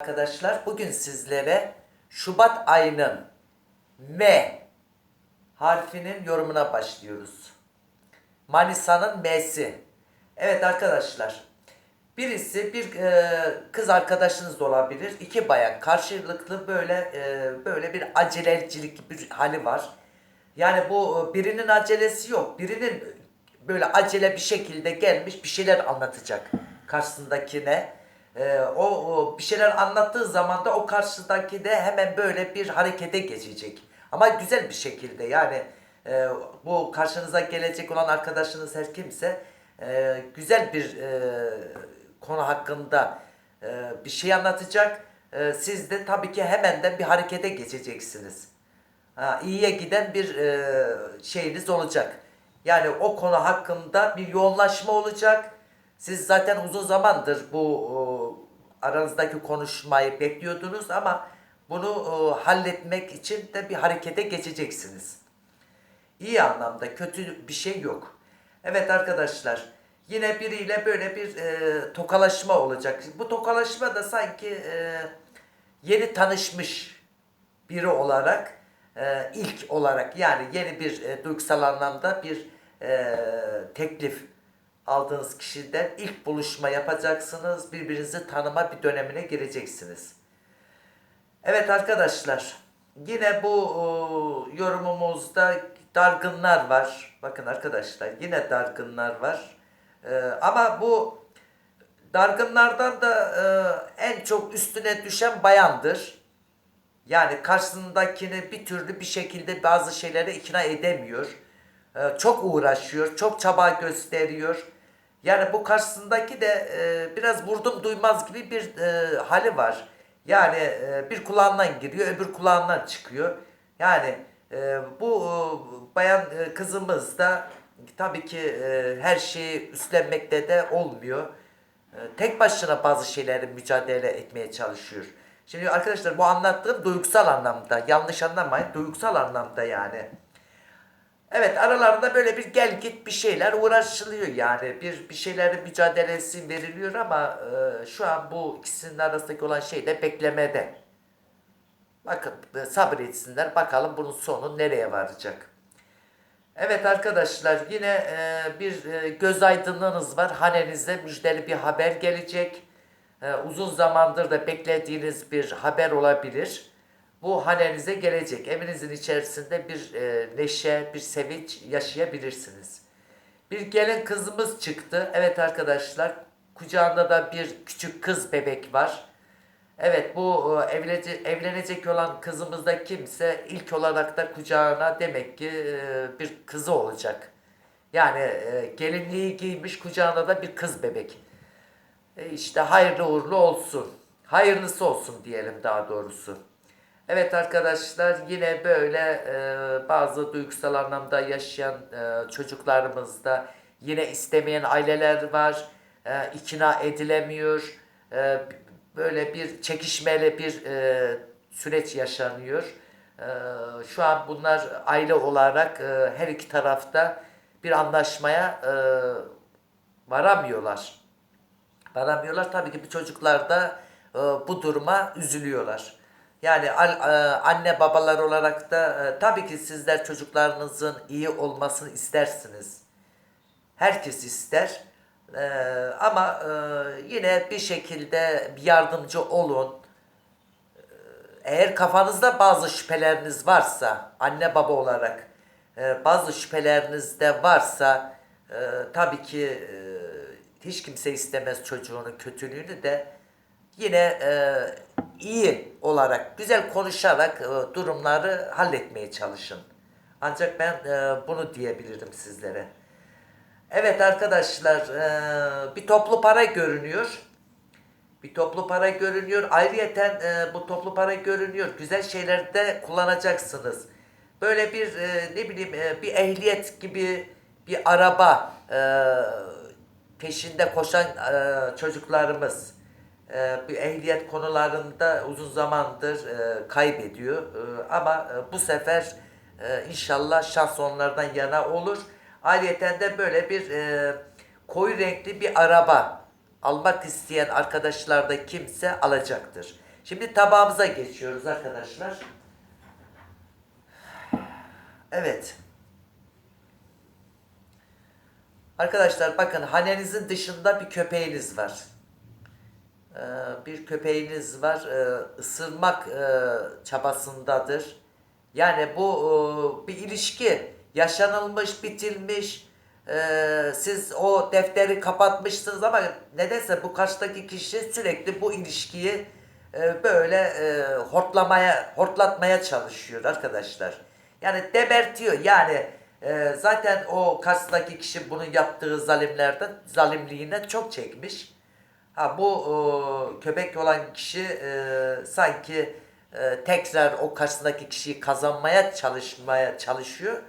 Arkadaşlar bugün sizlere Şubat ayının M harfinin yorumuna başlıyoruz. Manisa'nın M'si. Evet arkadaşlar. Birisi bir e, kız arkadaşınız da olabilir. İki bayan karşılıklı böyle e, böyle bir acelecilik bir hali var. Yani bu e, birinin acelesi yok. Birinin böyle acele bir şekilde gelmiş bir şeyler anlatacak karşısındakine. Ee, o, o bir şeyler anlattığı zaman da o karşıdaki de hemen böyle bir harekete geçecek. Ama güzel bir şekilde yani e, bu karşınıza gelecek olan arkadaşınız her kimse e, güzel bir e, konu hakkında e, bir şey anlatacak. E, siz de tabii ki hemen de bir harekete geçeceksiniz. Ha, iyiye giden bir e, şeyiniz olacak. Yani o konu hakkında bir yoğunlaşma olacak. Siz zaten uzun zamandır bu aranızdaki konuşmayı bekliyordunuz ama bunu halletmek için de bir harekete geçeceksiniz. İyi anlamda kötü bir şey yok. Evet arkadaşlar yine biriyle böyle bir e, tokalaşma olacak. Bu tokalaşma da sanki e, yeni tanışmış biri olarak e, ilk olarak yani yeni bir e, duygusal anlamda bir e, teklif aldığınız kişiden ilk buluşma yapacaksınız. Birbirinizi tanıma bir dönemine gireceksiniz. Evet arkadaşlar yine bu e, yorumumuzda dargınlar var. Bakın arkadaşlar yine dargınlar var. E, ama bu dargınlardan da e, en çok üstüne düşen bayandır. Yani karşısındakini bir türlü bir şekilde bazı şeylere ikna edemiyor. Ee, çok uğraşıyor, çok çaba gösteriyor. Yani bu karşısındaki de e, biraz vurdum duymaz gibi bir e, hali var. Yani e, bir kulağından giriyor, öbür kulağından çıkıyor. Yani e, bu e, bayan e, kızımız da tabii ki e, her şeyi üstlenmekte de olmuyor. E, tek başına bazı şeyleri mücadele etmeye çalışıyor. Şimdi arkadaşlar bu anlattığım duygusal anlamda, yanlış anlamayın, duygusal anlamda yani. Evet aralarında böyle bir gel git bir şeyler uğraşılıyor yani. Bir bir şeylerin mücadelesi veriliyor ama e, şu an bu ikisinin arasındaki olan şey de beklemede. Bakın e, sabretsinler bakalım bunun sonu nereye varacak. Evet arkadaşlar yine e, bir e, göz aydınlığınız var. Hanenize müjdeli bir haber gelecek. E, uzun zamandır da beklediğiniz bir haber olabilir. Bu hanenize gelecek. Evinizin içerisinde bir e, neşe, bir sevinç yaşayabilirsiniz. Bir gelin kızımız çıktı. Evet arkadaşlar kucağında da bir küçük kız bebek var. Evet bu e, evlenecek, evlenecek olan kızımız da kimse ilk olarak da kucağına demek ki e, bir kızı olacak. Yani e, gelinliği giymiş kucağında da bir kız bebek. E, işte hayırlı uğurlu olsun. Hayırlısı olsun diyelim daha doğrusu. Evet arkadaşlar yine böyle e, bazı duygusal anlamda yaşayan e, çocuklarımızda yine istemeyen aileler var. E, ikna edilemiyor. E, böyle bir çekişmeli bir e, süreç yaşanıyor. E, şu an bunlar aile olarak e, her iki tarafta bir anlaşmaya e, varamıyorlar. Varamıyorlar. Tabii ki bu çocuklar da e, bu duruma üzülüyorlar. Yani e, anne babalar olarak da e, tabii ki sizler çocuklarınızın iyi olmasını istersiniz. Herkes ister. E, ama yine bir şekilde yardımcı olun. Eğer kafanızda bazı şüpheleriniz varsa anne baba olarak bazı şüpheleriniz de varsa tabii ki hiç kimse istemez çocuğunun kötülüğünü de yine iyi olarak güzel konuşarak e, durumları halletmeye çalışın. Ancak ben e, bunu diyebilirim sizlere. Evet arkadaşlar e, bir toplu para görünüyor. Bir toplu para görünüyor. Ayrıyeten bu toplu para görünüyor. Güzel şeylerde kullanacaksınız. Böyle bir ne bileyim bir ehliyet gibi bir araba peşinde koşan e, çocuklarımız e, ehliyet konularında uzun zamandır e, kaybediyor. E, ama e, bu sefer e, inşallah şans onlardan yana olur. Ayrıyeten de böyle bir koyu renkli bir araba almak isteyen arkadaşlar da kimse alacaktır. Şimdi tabağımıza geçiyoruz arkadaşlar. Evet. Arkadaşlar bakın hanenizin dışında bir köpeğiniz var. Ee, bir köpeğiniz var. Ee, ısırmak e, çabasındadır. Yani bu e, bir ilişki yaşanılmış, bitilmiş. Siz o defteri kapatmışsınız ama nedense bu karşıdaki kişi sürekli bu ilişkiyi e, böyle e, hortlamaya, hortlatmaya çalışıyor arkadaşlar. Yani debertiyor. Yani e, zaten o karşıdaki kişi bunun yaptığı zalimlerden, zalimliğinden çok çekmiş. Ha bu e, köpek olan kişi e, sanki e, tekrar o karşısındaki kişiyi kazanmaya çalışmaya çalışıyor.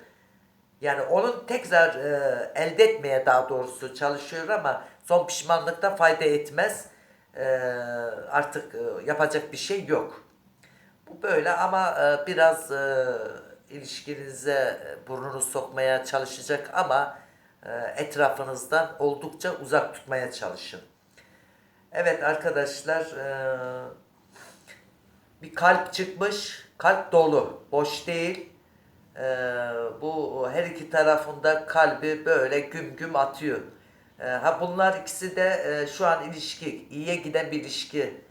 Yani onun tekrar e, elde etmeye daha doğrusu çalışıyor ama son pişmanlıkta fayda etmez. E, artık e, yapacak bir şey yok. Bu böyle ama e, biraz e, ilişkinize burnunu sokmaya çalışacak ama e, etrafınızdan oldukça uzak tutmaya çalışın. Evet arkadaşlar e, bir kalp çıkmış. Kalp dolu. Boş değil. E, bu her iki tarafında kalbi böyle güm güm atıyor. E, ha bunlar ikisi de şu an ilişki, iyiye giden bir ilişki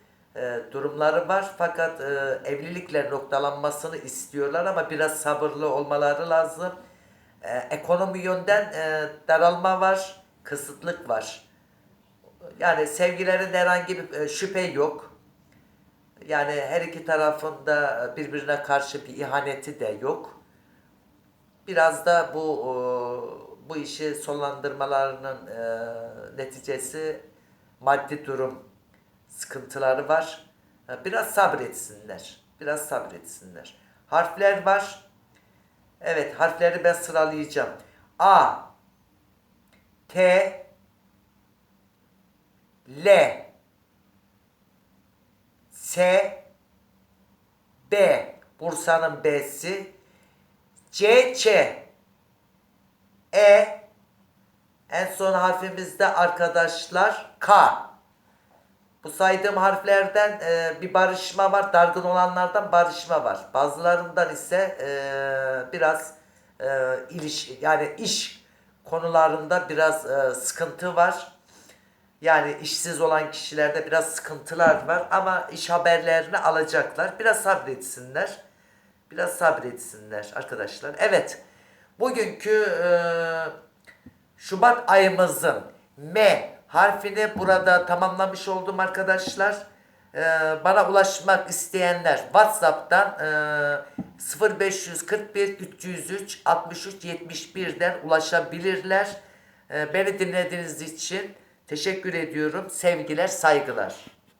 durumları var. Fakat evlilikle noktalanmasını istiyorlar ama biraz sabırlı olmaları lazım. Ekonomi yönden daralma var, kısıtlık var. Yani sevgilerin herhangi bir e, şüphe yok. Yani her iki tarafında e, birbirine karşı bir ihaneti de yok. Biraz da bu e, bu işi sonlandırmalarının neticesi maddi durum sıkıntıları var. Biraz sabretsinler. Biraz sabretsinler. Harfler var. Evet harfleri ben sıralayacağım. A T L S B Bursa'nın B'si C Ç E en son harfimizde arkadaşlar K. Bu saydığım harflerden e, bir barışma var. Dargın olanlardan barışma var. Bazılarından ise e, biraz e, iliş yani iş konularında biraz e, sıkıntı var. Yani işsiz olan kişilerde biraz sıkıntılar var ama iş haberlerini alacaklar. Biraz sabretsinler. Biraz sabretsinler arkadaşlar. Evet. Bugünkü e, Şubat ayımızın M harfini burada tamamlamış oldum arkadaşlar. Ee, bana ulaşmak isteyenler WhatsApp'tan e, 0541 303 63 71'den ulaşabilirler. Ee, beni dinlediğiniz için teşekkür ediyorum. Sevgiler, saygılar.